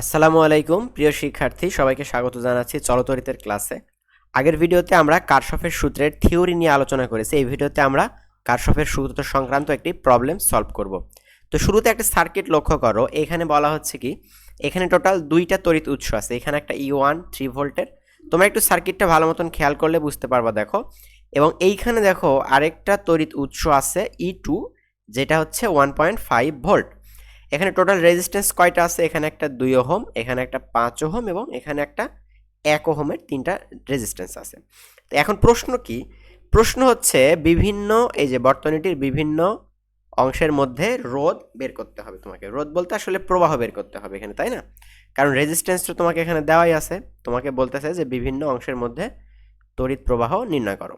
আসসালামু আলাইকুম, প্রিয় শিক্ষার্থী, সবাইকে স্বাগত জানাচ্ছি চলতরিতের ক্লাসে। আগের ভিডিওতে আমরা কারশফের সূত্রের থিওরি নিয়ে আলোচনা করেছি। এই ভিডিওতে আমরা কারশফের সূত্র সংক্রান্ত একটি প্রবলেম সলভ করব। তো শুরুতে একটা সার্কিট লক্ষ্য করো। এখানে বলা হচ্ছে কি, এখানে টোটাল দুইটা তড়িৎ উৎস আছে। এখানে একটা ই ওয়ান থ্রি ভোল্টের তোমরা একটু সার্কিটটা ভালো মতন খেয়াল করলে বুঝতে পারবা, দেখো। এবং এইখানে দেখো আরেকটা তড়িৎ উৎস আছে ই টু যেটা হচ্ছে ওয়ান পয়েন্ট ফাইভ ভোল্ট এখানে টোটাল রেজিস্ট্যান্স কয়টা আছে? এখানে একটা দুই ওহম, এখানে একটা পাঁচ ওহম এবং এখানে একটা এক ওহমের তিনটা রেজিস্ট্যান্স আছে। তো এখন প্রশ্ন কি? প্রশ্ন হচ্ছে বিভিন্ন, এই যে বর্তনীটির বিভিন্ন অংশের মধ্যে রোদ বের করতে হবে তোমাকে। রোদ বলতে আসলে প্রবাহ বের করতে হবে এখানে, তাই না? কারণ রেজিস্ট্যান্স তো তোমাকে এখানে দেওয়াই আছে। তোমাকে বলতেছে যে বিভিন্ন অংশের মধ্যে তড়িৎ প্রবাহ নির্ণয় করো।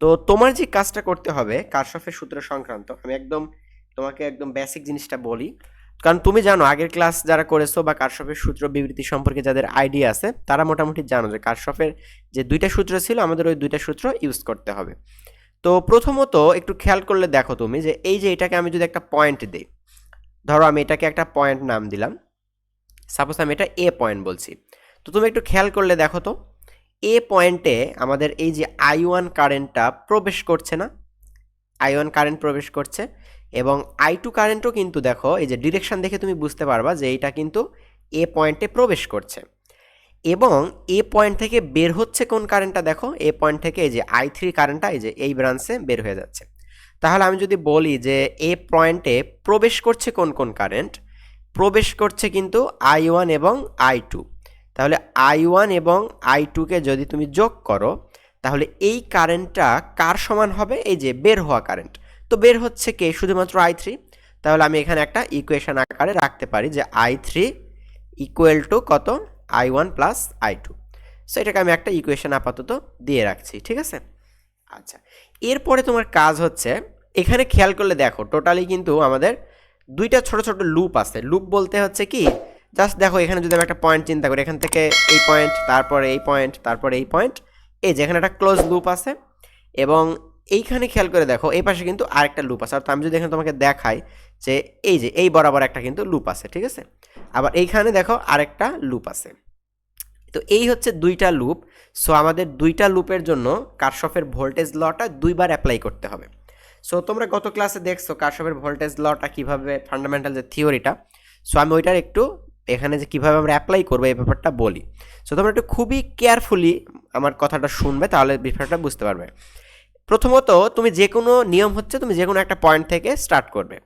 তো তোমার যে কাজটা করতে হবে, কারশফের সূত্র সংক্রান্ত, আমি একদম তোমাকে একদম বেসিক জিনিসটা বলি। কারণ তুমি জানো, আগের ক্লাস যারা করেছ বা কারশফের সূত্র বিবৃতি সম্পর্কে যাদের আইডিয়া আছে, তারা মোটামুটি জানো যে কারশফের যে দুইটা সূত্র ছিল, আমাদের ওই দুইটা সূত্র ইউজ করতে হবে। তো প্রথমত একটু খেয়াল করলে দেখো তুমি যে এই যে এটাকে আমি যদি একটা পয়েন্ট দিই, ধরো আমি এটাকে একটা পয়েন্ট নাম দিলাম সাপোজ আমি এটা এ পয়েন্ট বলছি। তো তুমি একটু খেয়াল করলে দেখো তো এ পয়েন্টে আমাদের এই যে আই ওয়ান কারেন্টটা প্রবেশ করছে না আই ওয়ান কারেন্ট প্রবেশ করছে এবং আই টু কারেন্টও কিন্তু দেখো, এই যে ডিরেকশন দেখে তুমি বুঝতে পারবা যে এইটা কিন্তু এ পয়েন্টে প্রবেশ করছে। এবং এ পয়েন্ট থেকে বের হচ্ছে কোন কারেন্টটা দেখো এ পয়েন্ট থেকে এই যে আই থ্রি কারেন্টটা এই যে এই ব্রাঞ্চে বের হয়ে যাচ্ছে। তাহলে আমি যদি বলি যে এ পয়েন্টে প্রবেশ করছে কোন কোন কারেন্ট প্রবেশ করছে কিন্তু আই ওয়ান এবং আই টু তাহলে আই ওয়ান এবং আই টুকে যদি তুমি যোগ করো তাহলে এই কারেন্টটা কার সমান হবে? এই যে বের হওয়া কারেন্ট তো বের হচ্ছে কে? শুধুমাত্র আই থ্রি তাহলে আমি এখানে একটা ইকুয়েশন আকারে রাখতে পারি যে আই থ্রি ইকুয়াল টু কত? I one plus I two so এটাকে আমি একটা ইকুয়েশন আপাতত দিয়ে রাখছি, ঠিক আছে? আচ্ছা এরপরে তোমার কাজ হচ্ছে, এখানে খেয়াল করলে দেখো টোটালি কিন্তু আমাদের দুইটা ছোট ছোট লুপ আছে। লুপ বলতে হচ্ছে কি জাস্ট দেখো এখানে যদি আমি একটা পয়েন্ট চিন্তা করি, এখান থেকে এই পয়েন্ট তারপরে এই পয়েন্ট তারপরে এই পয়েন্ট এই যে এখানে একটা ক্লোজ লুপ আছে এবং এইখানে খেয়াল করে দেখো, এই পাশে কিন্তু আরেকটা লুপ আছে। অর্থাৎ আমি যদি এখানে তোমাকে দেখাই যে এই যে এই বরাবর একটা কিন্তু লুপ আছে, ঠিক আছে? আবার এইখানে দেখো আরেকটা লুপ আছে। তো এই হচ্ছে দুইটা লুপ সো আমাদের দুইটা লুপের জন্য কারশফের ভোল্টেজ লটা দুইবার অ্যাপ্লাই করতে হবে। সো তোমরা গত ক্লাসে দেখছ কারশফের ভোল্টেজ লটা কীভাবে ফান্ডামেন্টাল যে থিওরিটা সো আমি ওইটার একটু এখানে যে কীভাবে আমরা অ্যাপ্লাই করব এই ব্যাপারটা বলি। সো তোমরা একটু খুবই কেয়ারফুলি আমার কথাটা শুনবে, তাহলে বিষয়টা বুঝতে পারবে। প্রথমত, তুমি যে কোনো নিয়ম হচ্ছে তুমি যে কোনো একটা পয়েন্ট থেকে স্টার্ট করবে।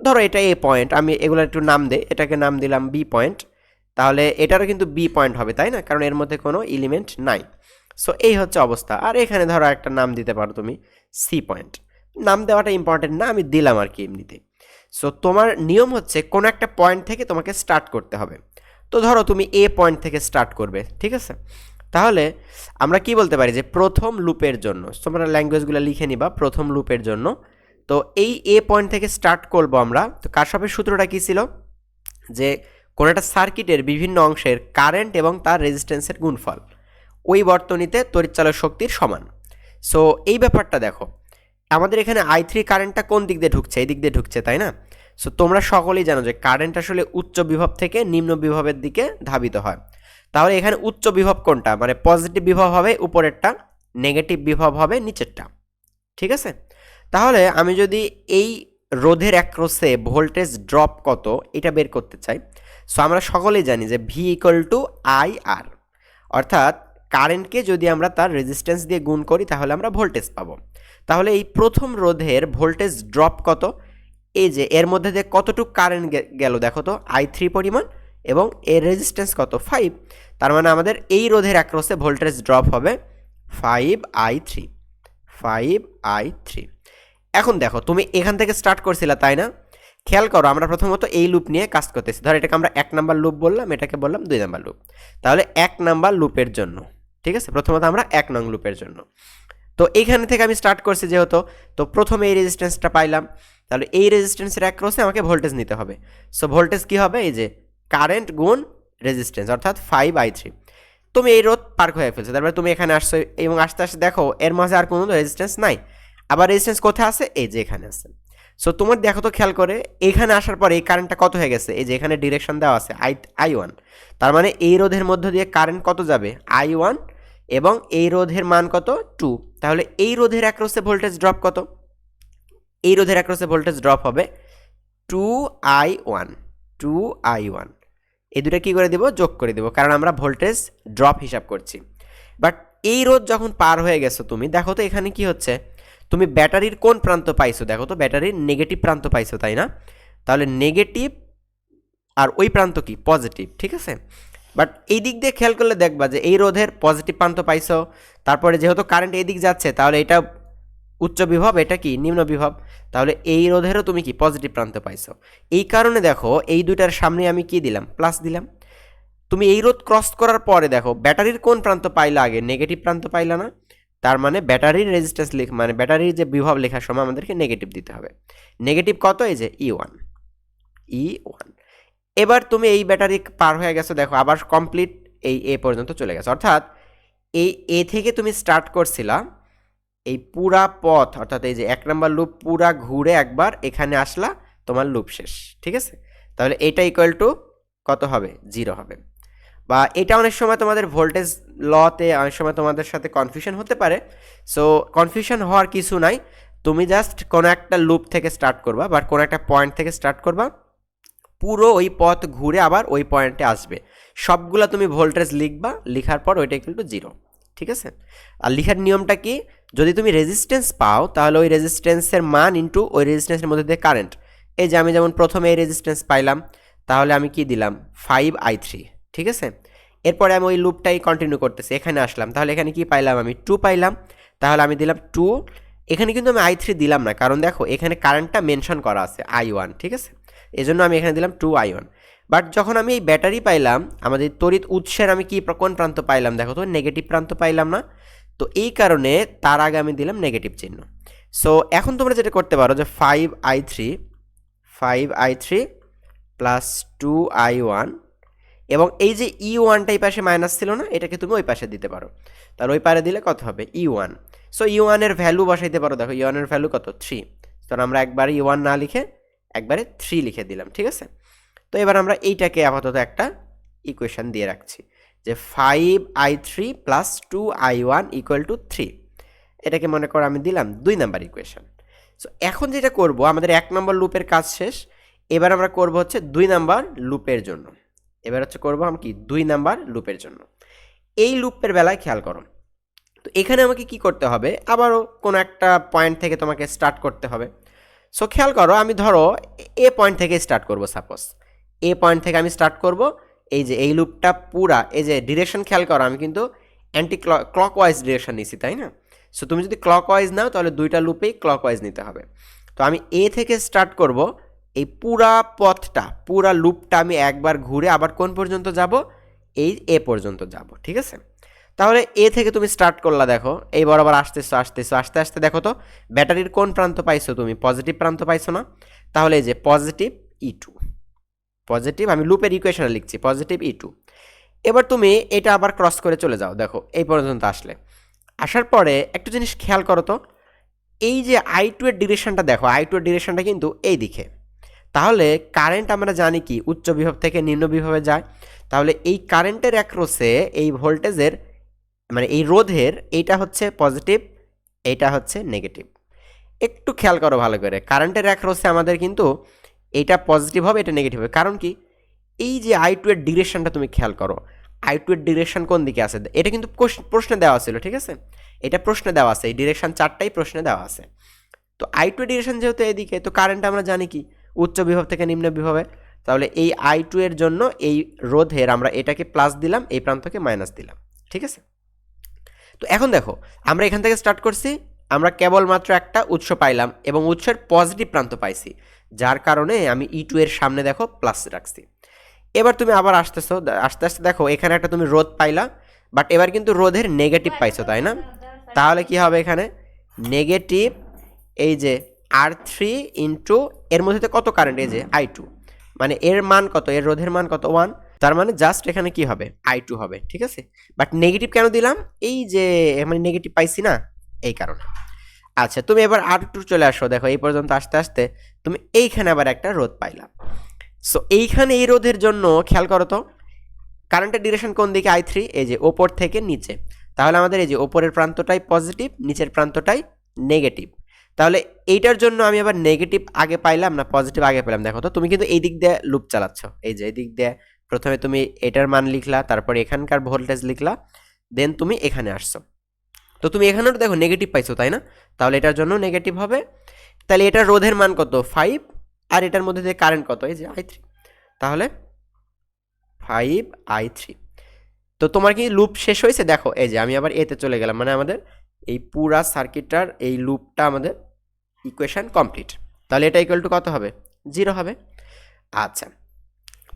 ধরো এটা এ পয়েন্ট আমি এগুলো একটু নাম দেই, এটাকে নাম দিলাম বি পয়েন্ট তাহলে এটারও কিন্তু বি পয়েন্ট হবে, তাই না? কারণ এর মধ্যে কোনো এলিমেন্ট নাই। সো এই হচ্ছে অবস্থা। আর এখানে ধরো একটা নাম দিতে পারো তুমি সি পয়েন্ট নাম দেওয়াটা ইম্পর্টেন্ট না, আমি দিলাম আর কি এমনিতে সো তোমার নিয়ম হচ্ছে কোনো একটা পয়েন্ট থেকে তোমাকে স্টার্ট করতে হবে। তো ধরো তুমি এ পয়েন্ট থেকে স্টার্ট করবে, ঠিক আছে? তাহলে আমরা কি বলতে পারি যে প্রথম লুপের জন্য, তোমরা ল্যাঙ্গুয়েজগুলো লিখে নিবা প্রথম লুপের জন্য। তো এই এ পয়েন্ট থেকে স্টার্ট করব আমরা, তো কারশপের সূত্রটা কী ছিল? যে কোনো একটা সার্কিটের বিভিন্ন অংশের কারেন্ট এবং তার রেজিস্ট্যান্সের গুণফল, ওই বর্তনীতে তড়িৎচালক শক্তির সমান। সো এই ব্যাপারটা দেখো আমাদের এখানে আই থ্রি কারেন্টটা কোন দিক দিয়ে ঢুকছে? এই দিক দিয়ে ঢুকছে, তাই না? সো তোমরা সকলেই জানো যে কারেন্ট আসলে উচ্চ বিভব থেকে নিম্ন বিভবের দিকে ধাবিত হয়। তাহলে এখানে উচ্চ বিভব কোনটা? মানে পজিটিভ বিভব হবে, উপরেরটা নেগেটিভ বিভব হবে, নিচেরটা। ঠিক আছে? তাহলে আমি যদি এই রোধের অ্যাক্রোসে ভোল্টেজ ড্রপ কত, এটা বের করতে চাই। সো আমরা সকলেই জানি যে V equal to I R অর্থাৎ কারেন্টকে যদি আমরা তার রেজিস্ট্যান্স দিয়ে গুণ করি, তাহলে আমরা ভোল্টেজ পাবো। তাহলে এই প্রথম রোধের ভোল্টেজ ড্রপ কত? এই যে, এর মধ্যে দিয়ে কতটুকু কারেন্ট গেল দেখো তো আই থ্রি পরিমাণ এবং এর রেজিস্ট্যান্স কত? ফাইভ তার মানে আমাদের এই রোধের অ্যাক্রসে ভোল্টেজ ড্রপ হবে five I three five I three এখন দেখো, তুমি এখান থেকে স্টার্ট করছিলা, তাই না? খেয়াল করো, আমরা প্রথমত এই লুপ নিয়ে কাজ করতেছি। ধর এটাকে আমরা এক নাম্বার লুপ বললাম, এটাকে বললাম দুই নাম্বার লুপ তাহলে এক নাম্বার লুপের জন্য, ঠিক আছে? প্রথমত আমরা এক নং লুপের জন্য। তো এইখানে থেকে আমি স্টার্ট করছি যেহেতু, তো প্রথমে এই রেজিস্ট্যান্সটা পাইলাম। তাহলে এই রেজিস্ট্যান্সের অ্যাক্রসে আমাকে ভোল্টেজ নিতে হবে। সো ভোল্টেজ কী হবে? এই যে কারেন্ট গুণ রেজিস্ট্যান্স অর্থাৎ ফাইভ আই থ্রি তুমি এই রোধ পার হয়ে ফেলছো তারপরে তুমি এখানে আসছো এবং আস্তে আস্তে দেখো, এর মাঝে আর কোনো রেজিস্ট্যান্স নাই। আবার রেজিস্ট্যান্স কোথায় আছে? এই যে এখানে আছে। সো তোমার দেখো তো খেয়াল করে, এখানে আসার পরে এই কারেন্টটা কত হয়ে গেছে? এই যে এখানে ডিরেকশন দেওয়া আছে আই আই ওয়ান তার মানে এই রোধের মধ্য দিয়ে কারেন্ট কত যাবে? আই ওয়ান এবং এই রোধের মান কত? টু তাহলে এই রোধের অ্যাক্রসে ভোল্টেজ ড্রপ কত? এই রোধের অ্যাক্রসে ভোল্টেজ ড্রপ হবে two I one two I one এই দুটো কী করে দেবো? যোগ করে দেবো, কারণ আমরা ভোল্টেজ ড্রপ হিসাব করছি। বাট এই রোধ যখন পার হয়ে গেছো তুমি, দেখো তো এখানে কি হচ্ছে? তুমি ব্যাটারির কোন প্রান্ত পাইছো? দেখো তো ব্যাটারির নেগেটিভ প্রান্ত পাইছো, তাই না? তাহলে নেগেটিভ আর ওই প্রান্ত কি? পজিটিভ ঠিক আছে? বাট এই দিক দিয়ে খেয়াল করলে দেখবা যে এই রোধের পজিটিভ প্রান্ত পাইছো। তারপরে যেহেতু কারেন্ট এই দিক যাচ্ছে, তাহলে এটা উচ্চ বিভব, এটা কি? নিম্ন বিভব। তাহলে এই রোধেরও তুমি কি? পজিটিভ প্রান্ত পাইছো। এই কারণে দেখো, এই দুইটার সামনে আমি কি দিলাম? প্লাস দিলাম। তুমি এই রোধ ক্রস করার পরে দেখো ব্যাটারির কোন প্রান্ত পাইলা আগে? নেগেটিভ প্রান্ত পাইলা না। তার মানে ব্যাটারির রেজিস্ট্যান্স লেখ মানে ব্যাটারির যে বিভব লেখার সময় আমাদেরকে নেগেটিভ দিতে হবে। নেগেটিভ কত? এই যে ই ওয়ান ই ওয়ান এবার তুমি এই ব্যাটারি পার হয়ে গেছো, দেখো, আবার কমপ্লিট এই এ পর্যন্ত চলে গেছে। অর্থাৎ এই এ থেকে তুমি স্টার্ট করছিলা, এই পুরা পথ, অর্থাৎ এই যে এক নম্বর লুপ পুরা ঘুরে একবার এখানে আসলা, তোমার লুপ শেষ, ঠিক আছে? তাহলে এটা ইকুয়াল টু কত হবে? জিরো হবে। বা এটা অনেক সময় তোমাদের ভোল্টেজ লতে অনেক সময় তোমাদের সাথে কনফিউশন হতে পারে। সো কনফিউশন হওয়ার কিছু নাই। তুমি জাস্ট কোনো একটা লুপ থেকে স্টার্ট করবা, বা কোনো একটা পয়েন্ট থেকে স্টার্ট করবা। পুরো ওই পথ ঘুরে আবার ওই পয়েন্টে আসবে। সবগুলো তুমি ভোল্টেজ লিখবা, লিখার পর ওইটা কিন্তু জিরো ঠিক আছে? আর লিখার নিয়মটা কি? যদি তুমি রেজিস্ট্যান্স পাও, তাহলে ওই রেজিস্ট্যান্সের মান ইন্টু ওই রেজিস্ট্যান্সের মধ্যে দিয়ে কারেন্ট এই যে আমি যেমন প্রথমে এই রেজিস্ট্যান্স পাইলাম, তাহলে আমি কি দিলাম? ফাইভ আই থ্রি ঠিক আছে? এরপরে আমি ওই লুপটাই কন্টিনিউ করতেছি, এখানে আসলাম। তাহলে এখানে কি পাইলাম আমি? টু পাইলাম। তাহলে আমি দিলাম টু এখানে কিন্তু আমি আই থ্রি দিলাম না, কারণ দেখো, এখানে কারেন্টটা মেনশন করা আছে আই ওয়ান ঠিক আছে? এই জন্য আমি এখানে দিলাম টু আই ওয়ান বাট যখন আমি এই ব্যাটারি পাইলাম, আমাদের তড়িৎ উৎসের আমি কি কোন প্রান্ত পাইলাম? দেখো তো নেগেটিভ প্রান্ত পাইলাম না। তো এই কারণে তার আগে আমি দিলাম নেগেটিভ চিহ্ন। সো এখন তোমরা যেটা করতে পারো যে five I three five I three plus two I one এবং এই যে ই ওয়ানটা এই পাশে মাইনাস ছিল না, এটাকে তুমি ওই পাশে দিতে পারো। তাহলে ওই পারে দিলে কত হবে? ই ওয়ান সো ই ওয়ানের ভ্যালু বসাইতে পারো। দেখো ই ওয়ানের ভ্যালু কত? থ্রি তো আমরা একবারে ই ওয়ান না লিখে একবারে থ্রি লিখে দিলাম, ঠিক আছে? তো এবার আমরা এইটাকে আপাতত একটা ইকুয়েশান দিয়ে রাখছি যে five I three plus two I one equal to three এটাকে মনে করো আমি দিলাম দুই নাম্বার ইকুয়েশান সো এখন যেটা করব, আমাদের এক নম্বর লুপের কাজ শেষ। এবার আমরা করব হচ্ছে দুই নাম্বার লুপের জন্য। এবার হচ্ছে করব আমি কি? দুই নাম্বার লুপের জন্য। এই লুপের বেলায় খেয়াল করো। তো এখানে আমাকে কি করতে হবে? আবারও কোনো একটা পয়েন্ট থেকে তোমাকে স্টার্ট করতে হবে। সো খেয়াল করো, আমি ধরো এ পয়েন্ট থেকে স্টার্ট করব সাপোজ এ পয়েন্ট থেকে আমি স্টার্ট করব, এই যে এই লুপটা পুরা, এই যে ডিরেকশন খেয়াল করো, আমি কিন্তু অ্যান্টি ক্লক ওয়াইজ ডিরেকশন নিছি, তাই না? সো তুমি যদি ক্লক ওয়াইজ নাও, তাহলে দুইটা লুপেই ক্লক ওয়াইজ নিতে হবে। তো আমি এ থেকে স্টার্ট করব, এই পুরা পথটা, পুরা লুপটা আমি একবার ঘুরে আবার কোন পর্যন্ত যাব? এই এ পর্যন্ত যাব, ঠিক আছে? তাহলে এ থেকে তুমি স্টার্ট করলা, দেখো। এই বরাবর আসতেছো আসতেছো, আস্তে আস্তে দেখো তো ব্যাটারির কোন প্রান্ত পাইছো তুমি? পজিটিভ প্রান্ত পাইছো না? তাহলে এই যে পজিটিভ ই টু পজিটিভ আমি লুপের ইকুয়েশনে লিখছি পজিটিভ ই টু এবার তুমি এটা আবার ক্রস করে চলে যাও, দেখো, এই পর্যন্ত আসলে। আসার পরে একটু জিনিস খেয়াল করো তো, এই যে আই টু এর ডিরেকশনটা দেখো আই টু এর ডিরেকশনটা কিন্তু এই দিকে। তাহলে কারেন্ট আমরা জানি কি, উচ্চ বিভব থেকে নিম্ন বিভবে যায়। তাহলে এই কারেন্টের অ্যাক্রোসে এই ভোল্টেজের মানে এই রোধের এইটা হচ্ছে পজিটিভ এইটা হচ্ছে নেগেটিভ একটু খেয়াল করো ভালো করে। কারেন্টের অ্যাক্রোসে আমাদের কিন্তু এটা পজিটিভ হবে, এটা নেগেটিভ হবে। কারণ কি? এই যে আই টু এর ডিরেকশনটা তুমি খেয়াল করো। আই টু এর ডিরেকশন কোন দিকে আছে? এটা কিন্তু প্রশ্নে দেওয়া ছিল, ঠিক আছে? এটা প্রশ্নে দেওয়া আছে। এই ডিরেকশন চারটাই প্রশ্নে দেওয়া আছে। তো আই টু ডিরেকশন যেহেতু এদিকে, তো কারেন্ট আমরা জানি কি? উচ্চ বিভব থেকে নিম্ন বিভবে। তাহলে এই আই টু এর জন্য এই রোধের আমরা এটাকে প্লাস দিলাম, এই প্রান্তকে মাইনাস দিলাম। ঠিক আছে? তো এখন দেখো, আমরা এখান থেকে স্টার্ট করছি, আমরা কেবলমাত্র একটা উৎস পাইলাম এবং উৎসের পজিটিভ প্রান্ত পাইছি, যার কারণে আমি ই টু এর সামনে দেখো প্লাস রাখছি। এবার তুমি আবার আসতেছো আস্তে আস্তে দেখো, এখানে একটা তুমি রোদ পাইলা বাট এবার কিন্তু রোধের নেগেটিভ পাইছো, তাই না? তাহলে কি হবে এখানে? নেগেটিভ এই যে আর থ্রি ইন্টু এর মধ্যে কত কারেন্ট এই যে আই টু মানে এর মান কত? এর রোধের মান কত? ওয়ান তার মানে জাস্ট এখানে কি হবে? আই টু হবে, ঠিক আছে? বাট নেগেটিভ কেন দিলাম? এই যে মানে নেগেটিভ পাইছি না, এই কারণে। আচ্ছা তুমি এবার আর একটু চলে আসো, দেখো, এই পর্যন্ত আসতে আসতে তুমি এইখানে আবার একটা রোদ পাইলাম সো এইখানে এই রোধের জন্য খেয়াল করো তো কারেন্টের ডিরেকশন কোন দিকে? আই থ্রি এই যে ওপর থেকে নিচে। তাহলে আমাদের এই যে ওপরের প্রান্তটাই পজিটিভ নিচের প্রান্তটাই নেগেটিভ তাহলে এইটার জন্য আমি আবার নেগেটিভ আগে পাইলাম না পজিটিভ আগে পেলাম? দেখো তো, তুমি কিন্তু এই দিক দিয়ে লুপ চালাচ্ছ। এই যে, এই দিক দিয়ে প্রথমে তুমি এটার মান লিখলা, তারপর এখানকার ভোল্টেজ লিখলা দেন তুমি এখানে আসছো। তো তুমি এখানেও দেখো নেগেটিভ পাইছো, তাই না? তাহলে এটার জন্য নেগেটিভ হবে। তাহলে এটার রোধের মান কত? ফাইভ আর এটার মধ্যে দিয়ে কারেন্ট কত? এই যে আই থ্রি তাহলে ফাইভ আই থ্রি তো তোমার কি লুপ শেষ হয়েছে? দেখো, এই যে আমি আবার এতে চলে গেলাম মানে আমাদের এই পুরা সার্কিটটার এই লুপটা আমাদের ইকুয়েশন কমপ্লিট তাহলে এটা ইকুয়াল টু কত হবে? জিরো হবে। আচ্ছা।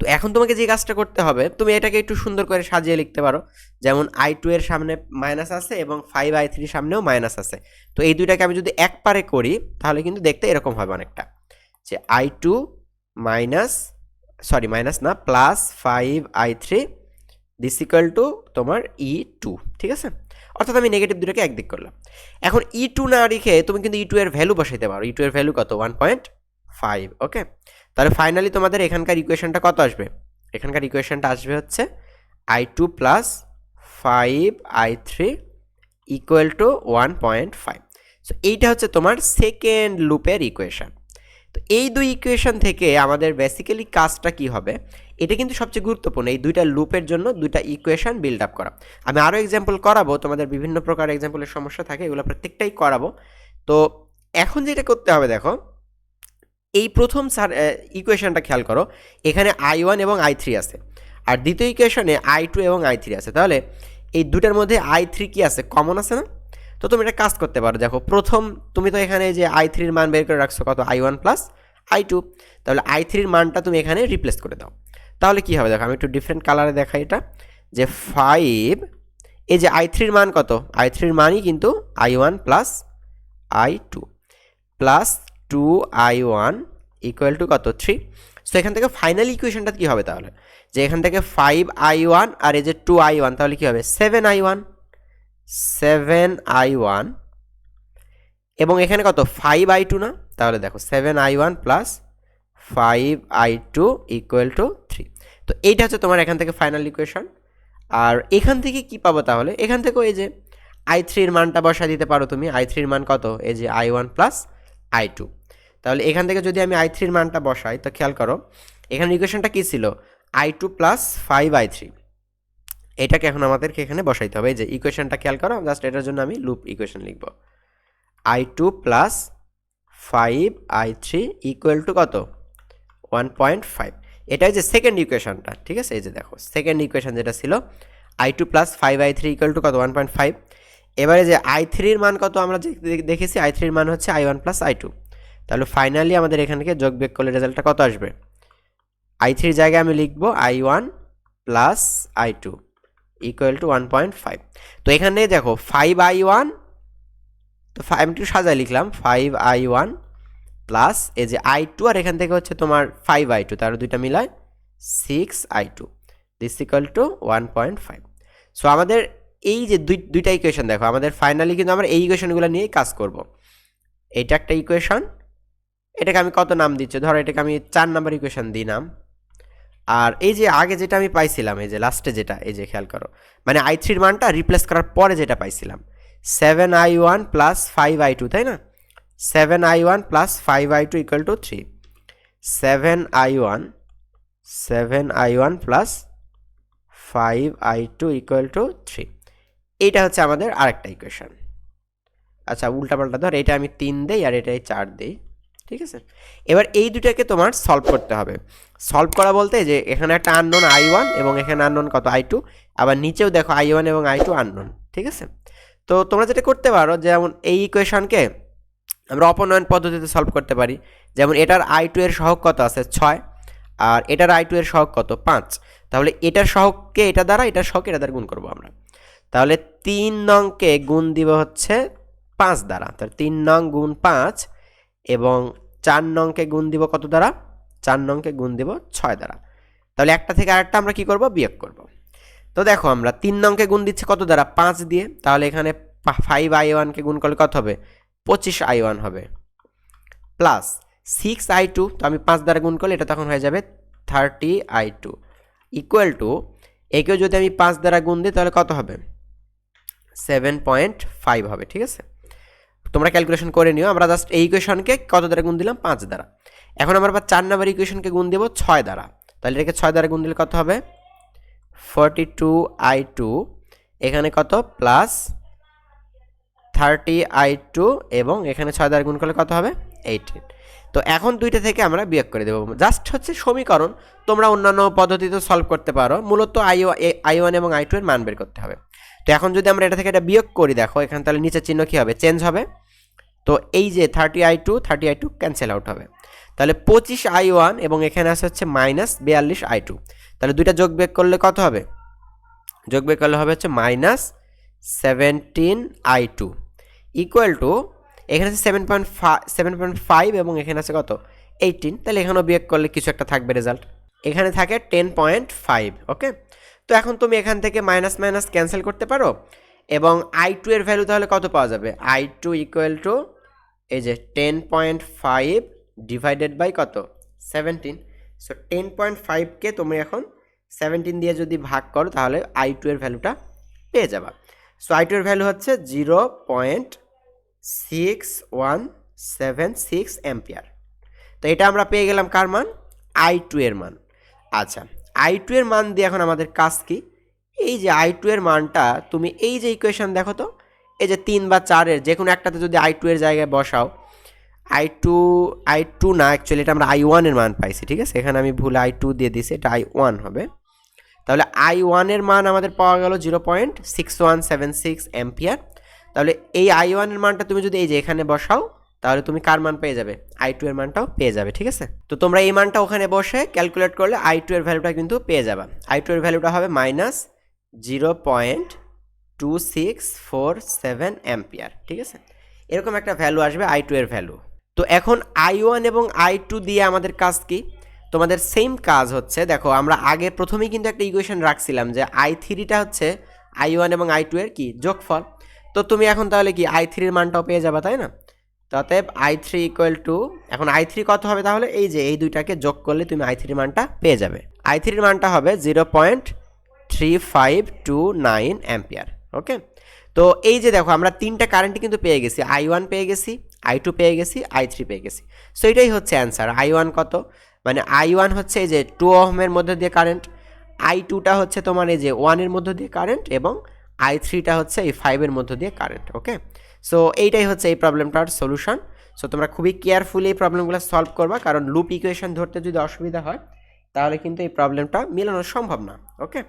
তো এখন তোমাকে যে কাজটা করতে হবে, তুমি এটাকে একটু সুন্দর করে সাজিয়ে লিখতে পারো। যেমন আই টু এর সামনে মাইনাস আছে এবং ফাইভ আই থ্রির সামনেও মাইনাস আছে। তো এই দুইটাকে আমি যদি এক পারে করি, তাহলে কিন্তু দেখতে এরকম হবে অনেকটা। যে I two minus sorry minus না plus five I three this to তোমার ই টু ঠিক আছে? অর্থাৎ আমি নেগেটিভ দুটাকে একদিক করলাম। এখন ই টু না রেখে তুমি কিন্তু ই টু এর ভ্যালু বসাইতে পারো। ই টু এর ভ্যালু কত? ওয়ান পয়েন্ট ফাইভ ওকে তাহলে ফাইনালি তোমাদের এখানকার ইকুয়েশনটা কত আসবে? এখানকার ইকুয়েশনটা আসবে হচ্ছে I two plus five I three equal to one point five so এইটা হচ্ছে তোমার সেকেন্ড লুপের ইকুয়েশন তো এই দুই ইকুয়েশন থেকে আমাদের বেসিক্যালি কাজটা কি হবে? এটা কিন্তু সবচেয়ে গুরুত্বপূর্ণ, এই দুইটা লুপের জন্য দুইটা ইকুয়েশন বিল্ড আপ করা। আমি আরও এক্সাম্পল করাবো, তোমাদের বিভিন্ন প্রকার এক্সাম্পলের সমস্যা থাকে, এগুলো প্রত্যেকটাই করাবো। তো এখন যেটা করতে হবে, দেখো এই প্রথম সার ইকুয়েশনটা খেয়াল করো। এখানে আই ওয়ান এবং আই থ্রি আছে। আর দ্বিতীয় ইকুয়েশনে আই টু এবং আই থ্রি আছে। তাহলে এই দুটার মধ্যে আই থ্রি কী আছে? কমন আছে না? তো তুমি এটা কাজ করতে পারো। দেখো, প্রথম তুমি তো এখানে যে আই থ্রির মান বের করে রাখছো, কত? I one plus I two তাহলে আই থ্রির মানটা তুমি এখানে রিপ্লেস করে দাও। তাহলে কী হবে? দেখো, আমি একটু ডিফারেন্ট কালারে দেখাই এটা। যে ফাইভ এই যে আই থ্রির মান কত? আই থ্রির মানই কিন্তু I one plus I two plus two I one equal to কত? থ্রি সো এখান থেকে ফাইনাল ইকুয়েশনটা কী হবে তাহলে? যে এখান থেকে ফাইভ আই ওয়ান আর এই যে টু আই ওয়ান তাহলে কী হবে? Seven I one seven I one এবং এখানে কত? ফাইভ আই টু না? তাহলে দেখো seven I one plus five I two equal to three তো এইটা হচ্ছে তোমার এখান থেকে ফাইনাল ইকুয়েশন আর এখান থেকে কি পাবো তাহলে? এখান থেকেও এই যে আই থ্রির মানটা বসা দিতে পারো তুমি। আই থ্রির মান কত? এই যে I one plus I two তাহলে এখান থেকে যদি আমি আই থ্রির মানটা বসাই, তো খেয়াল করো, এখানে ইকুয়েশনটা কী ছিল? I two plus five I three এটাকে এখন আমাদেরকে এখানে বসাইতে হবে। এই যে ইকুয়েশনটা খেয়াল করো জাস্ট এটার জন্য আমি লুপ ইকুয়েশন লিখব। I two plus five I three equal to কত? ওয়ান পয়েন্ট ফাইভ এটাই যে সেকেন্ড ইকুয়েশনটা ঠিক আছে? এই যে দেখো সেকেন্ড ইকুয়েশন যেটা ছিল I two plus five I three equal to কত? ওয়ান পয়েন্ট ফাইভ এবারে যে আই থ্রির মান কত? আমরা দেখেছি আই থ্রির মান হচ্ছে I one plus I two তাহলে ফাইনালি আমাদের এখান থেকে যোগ বিয়োগ করলে রেজাল্টটা কত আসবে? আই থ্রির জায়গায় আমি লিখব I one plus I two equal to one point five তো এখানে দেখো ফাইভ আই ওয়ান তো আমি একটু সাজায় লিখলাম ফাইভ আই ওয়ান প্লাস এই যে আই টু আর এখান থেকে হচ্ছে তোমার ফাইভ আই টু তার দুইটা মিলায় six I two this equal to one point five so আমাদের এই যে দুই, দুইটা ইকুয়েশন দেখো, আমাদের ফাইনালি কিন্তু আমরা এই ইকুয়েশনগুলো নিয়েই কাজ করব। এটা একটা ইকুয়েশন এটাকে আমি কত নাম দিচ্ছি? ধরো এটাকে আমি চার নাম্বার ইকুয়েশন দিই নাম। আর এই যে আগে যেটা আমি পাইছিলাম, এই যে লাস্টে যেটা, এই যে খেয়াল করো মানে আই থ্রির মানটা রিপ্লেস করার পরে যেটা পাইছিলাম seven I one plus five I two তাই না? Seven I one plus five I two equal to three seven I one seven I one plus five I two equal to three এইটা হচ্ছে আমাদের আরেকটা ইকুয়েশন আচ্ছা উল্টাপাল্টা ধর, এটা আমি তিন দিই আর এটাই চার দিই। ঠিক আছে? এবার এই দুটাকে তোমার সলভ করতে হবে। সলভ করা বলতে যে এখানে একটা আননোন আই ওয়ান এবং এখানে আননোন কত? আই টু আবার নিচেও দেখো আই ওয়ান এবং আই টু আননোন ঠিক আছে? তো তোমরা যেটা করতে পারো, যেমন এই ইকুয়েশনকে আমরা অপনয়ন পদ্ধতিতে সলভ করতে পারি। যেমন এটার আই টু এর সহগ কত আছে? ছয়। আর এটার আই টু এর সহগ কত? পাঁচ। তাহলে এটার সহগকে এটা দ্বারা, এটার সহগ এটা দ্বারা গুণ করব আমরা। তাহলে তিন নংকে গুণ দিব হচ্ছে পাঁচ দ্বারা। তাহলে তিন নং গুণ পাঁচ এবং চার নংকে গুণ দিব কত দ্বারা? চার নংকে গুণ দিব ছয় দ্বারা। তাহলে একটা থেকে আরেকটা আমরা কি করব? বিয়োগ করব। তো দেখো আমরা তিন নংকে গুণ দিচ্ছে কত দ্বারা? পাঁচ দিয়ে। তাহলে এখানে ফাইভ আই ওয়ানকে গুণ করলে কত হবে? পঁচিশ আই ওয়ান হবে। প্লাস সিক্স আই টু তো আমি পাঁচ দ্বারা গুণ করলে এটা তখন হয়ে যাবে thirty I two equal to একেও যদি আমি পাঁচ দ্বারা গুণ দিই, তাহলে কত হবে? সেভেন পয়েন্ট ফাইভ হবে, ঠিক আছে? তোমরা ক্যালকুলেশন করে নিও, আমরা জাস্ট এই ইকুয়েশনকে কত দ্বারা গুণ দিলাম? পাঁচ দ্বারা। এখন আমরা আবার চার নাম্বার ইকুয়েশনকে গুণ দেবো ছয় দ্বারা। তাহলে এটাকে ছয় দ্বারা গুণ দিলে কত হবে? ফর্টি টু আই টু এখানে কত? প্লাস থার্টি আই টু এবং এখানে ছয় দ্বারা গুণ করলে কত হবে? এইটিন তো এখন দুইটা থেকে আমরা বিয়োগ করে দেবো। জাস্ট হচ্ছে সমীকরণ, তোমরা অন্যান্য পদ্ধতিতে সলভ করতে পারো। মূলত আই আই ওয়ান এবং আই টু এর মান বের করতে হবে। তো এখন যদি আমরা এটা থেকে এটা বিয়োগ করি, দেখো, এখানে তাহলে নিচের চিহ্ন কী হবে? চেঞ্জ হবে। তো এই যে thirty I two thirty I two cancel out হবে। তাহলে পঁচিশ আই ওয়ান এবং এখানে আছে হচ্ছে মাইনাস বিয়াল্লিশ আই টু তাহলে দুইটা যোগ বিয়োগ করলে কত হবে? যোগ বিয়োগ করলে হবে হচ্ছে minus seventeen I two equal to এখানে আছে seven point five seven point five এবং এখানে আছে কত? এইটিন তাহলে এখানেও বিয়োগ করলে কিছু একটা থাকবে রেজাল্ট এখানে থাকে টেন পয়েন্ট ফাইভ ওকে তো এখন তুমি এখান থেকে মাইনাস মাইনাস ক্যান্সেল করতে পারো এবং আই টু এর ভ্যালু তাহলে কত পাওয়া যাবে? আই টু ইকুয়াল টু এই যে ten point five divided by কত? সেভেন্টিন সো টেন পয়েন্ট ফাইভকে তুমি এখন সেভেন্টিন দিয়ে যদি ভাগ করো, তাহলে আই টু এর ভ্যালুটা পেয়ে যাবা। সো আই টু এর ভ্যালু হচ্ছে zero point six one seven six ampere তো এটা আমরা পেয়ে গেলাম কার মান? আই টু এর মান। আচ্ছা আই টু এর মান দিয়ে এখন আমাদের কাজ কি? এই যে আই টু এর মানটা, তুমি এই যে ইকুয়েশন দেখো তো এই যে তিন বা চারের যে কোনো একটাতে যদি আই টু এর জায়গায় বসাও আই টু আই টু না অ্যাকচুয়ালি এটা আমরা আই ওয়ানের মান পাইছি, ঠিক আছে? এখানে আমি ভুল আই টু দিয়ে দিছি, এটা আই ওয়ান হবে। তাহলে আই ওয়ানের মান আমাদের পাওয়া গেল zero point six one seven six ampere তাহলে এই আই ওয়ানের মানটা তুমি যদি এই যে এখানে বসাও, তাহলে তুমি কার মান পেয়ে যাবে? আই টু এর মানটাও পেয়ে যাবে, ঠিক আছে? তো তোমরা এই মানটা ওখানে বসে ক্যালকুলেট করলে আই টু এর ভ্যালুটা কিন্তু পেয়ে যাবে। আই টু এর ভ্যালুটা হবে minus zero point two six four seven ampere ঠিক আছে? এরকম একটা ভ্যালু আসবে আই টু এর ভ্যালু তো এখন আই ওয়ান এবং আই টু দিয়ে আমাদের কাজ কি? তোমাদের সেম কাজ হচ্ছে, দেখো আমরা আগে প্রথমেই কিন্তু একটা ইকুয়েশন রাখছিলাম যে আই থ্রিটা হচ্ছে আই ওয়ান এবং আই টু এর কি? যোগফল। তো তুমি এখন তাহলে কি আই থ্রির মানটাও পেয়ে যাবে, তাই না? তাতে আই থ্রি ইকুয়াল টু এখন আই থ্রি কত হবে তাহলে? এই যে, এই দুইটাকে যোগ করলে তুমি আই থ্রির মানটা পেয়ে যাবে। আই থ্রির মানটা হবে zero point three five two nine ampere okay? তো এই যে দেখো, আমরা তিনটা কারেন্ট কিন্তু পেয়ে গেছি। আই ওয়ান পেয়ে গেছি আই টু পেয়ে গেছি আই থ্রি পেয়ে গেছি। সো এটাই হচ্ছে অ্যান্সার আই ওয়ান কত? মানে আই ওয়ান হচ্ছে এই যে টু ওহমের মধ্যে দিয়ে কারেন্ট আই টুটা হচ্ছে তোমার এই যে ওয়ানের মধ্যে দিয়ে কারেন্ট এবং আই থ্রিটা হচ্ছে এই ফাইভের মধ্যে দিয়ে কারেন্ট ওকে? সো এইটাই হচ্ছে এই প্রবলেমটার সলিউশন সো তোমরা খুবই কেয়ারফুলি এই প্রবলেমগুলো সলভ করবা, কারণ লুপ ইকুয়েশন ধরতে যদি অসুবিধা হয়, তাহলে কিন্তু এই প্রবলেমটা মেলানো সম্ভব না, ওকে?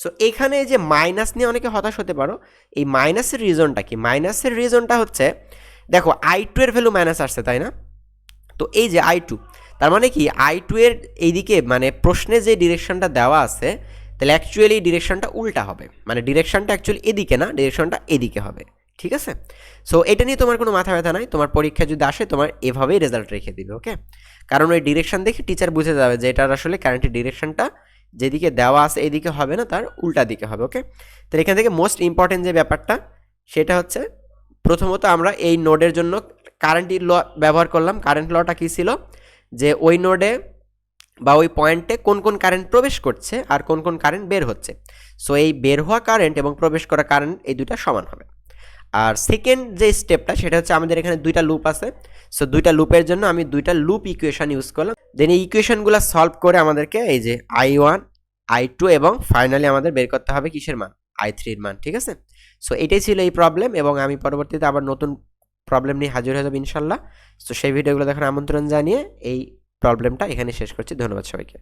সো এখানে যে মাইনাস নিয়ে অনেকে হতাশ হতে পারো, এই মাইনাসের রিজনটা কি? মাইনাসের রিজনটা হচ্ছে, দেখো আই টু এর ভ্যালু মাইনাস আসছে, তাই না? তো এই যে আই টু তার মানে কি? আই টু এর এইদিকে মানে প্রশ্নে যে ডিরেকশনটা দেওয়া আছে, তাহলে অ্যাকচুয়ালি ডিরেকশনটা উল্টা হবে। মানে ডিরেকশনটা অ্যাকচুয়ালি এদিকে না ডিরেকশনটা এদিকে হবে। ঠিক আছে? সো এটা নিয়ে তোমার কোনো মাথা ব্যথা নাই, তোমার পরীক্ষা যদি আসে, তোমার এভাবেই রেজাল্ট রেখে দিবে ওকে কারণ ওই ডিরেকশন দেখে টিচার বুঝে যাবে যে এটার আসলে কারেন্টের ডিরেকশনটা যেদিকে দেওয়া আছে এদিকে হবে না, তার উল্টা দিকে হবে ওকে তো এখান থেকে মোস্ট ইম্পর্টেন্ট যে ব্যাপারটা, সেটা হচ্ছে প্রথমত আমরা এই নোডের জন্য কারেন্টের ল ব্যবহার করলাম। কারেন্ট লটা কী ছিল? যে ওই নোডে বা ওই পয়েন্টে কোন কোন কারেন্ট প্রবেশ করছে আর কোন কোন কারেন্ট বের হচ্ছে। সো এই বের হওয়া কারেন্ট এবং প্রবেশ করা কারেন্ট এই দুইটা সমান হবে। আর সেকেন্ড যে স্টেপটা সেটা হচ্ছে আমাদের এখানে দুইটা লুপ আছে। সো দুইটা লুপের জন্য আমি দুইটা লুপ ইকুয়েশন ইউজ করলাম। দেন এই ইকুয়েশনগুলো সলভ করে আমাদেরকে এই যে আই ওয়ান আই টু এবং ফাইনালি আমাদের বের করতে হবে কিসের মান? আই থ্রির মান, ঠিক আছে? সো এটাই ছিল এই প্রবলেম এবং আমি পরবর্তীতে আবার নতুন প্রবলেম নিয়ে হাজির হয়ে যাব ইনশাল্লাহ তো সেই ভিডিওগুলো দেখার আমন্ত্রণ জানিয়ে এই প্রবলেমটা এখানে শেষ করছি। ধন্যবাদ সবাইকে।